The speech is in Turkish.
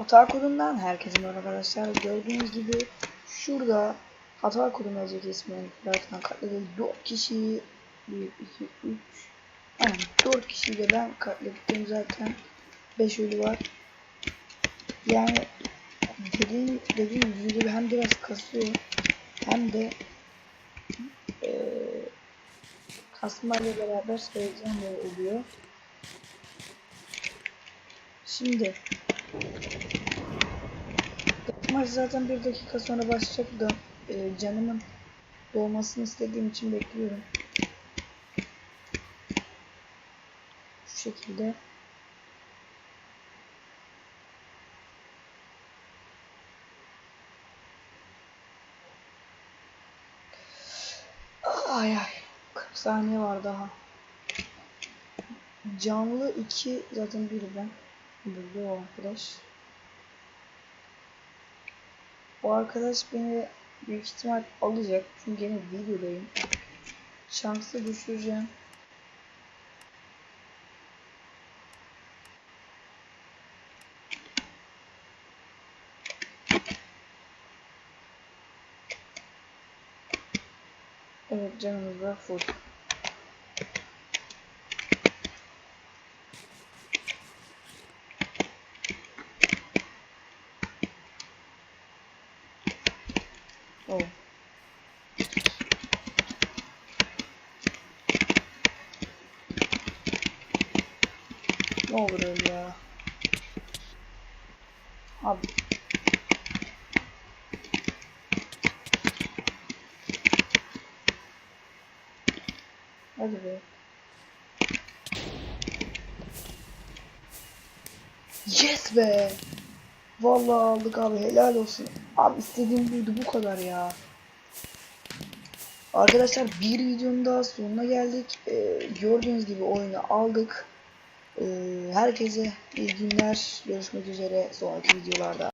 Hata kodundan herkese merhaba arkadaşlar. Gördüğünüz gibi şurada hata kodu mevcut isminin zaten katladığı 4 kişiyi 1, 2, 3 yani 4 kişiyle ben katlettim zaten 5 ölü var. Yani dediğim, dediğim gibi hem biraz kasıyor hem de eee kasmayla beraber söyleyeceğim oluyor. Şimdi Maç zaten bir dakika sonra başlayacak da e, canımın doğmasını istediğim için bekliyorum. Şu şekilde. Ay ay. 40 saniye var daha. Canlı 2 zaten biri ben. Burada o arkadaş. O arkadaş beni büyük ihtimal alacak. Çünkü yine videodayım. Şanslı düşüreceğim. Evet canımız da full. Oh. Ne olur öyle ya. Abi. Hadi be. Yes be. Vallahi aldık abi helal olsun. Abi istediğim buydu bu kadar ya. Arkadaşlar bir videonun daha sonuna geldik. Ee, gördüğünüz gibi oyunu aldık. Ee, herkese iyi günler. Görüşmek üzere sonraki videolarda.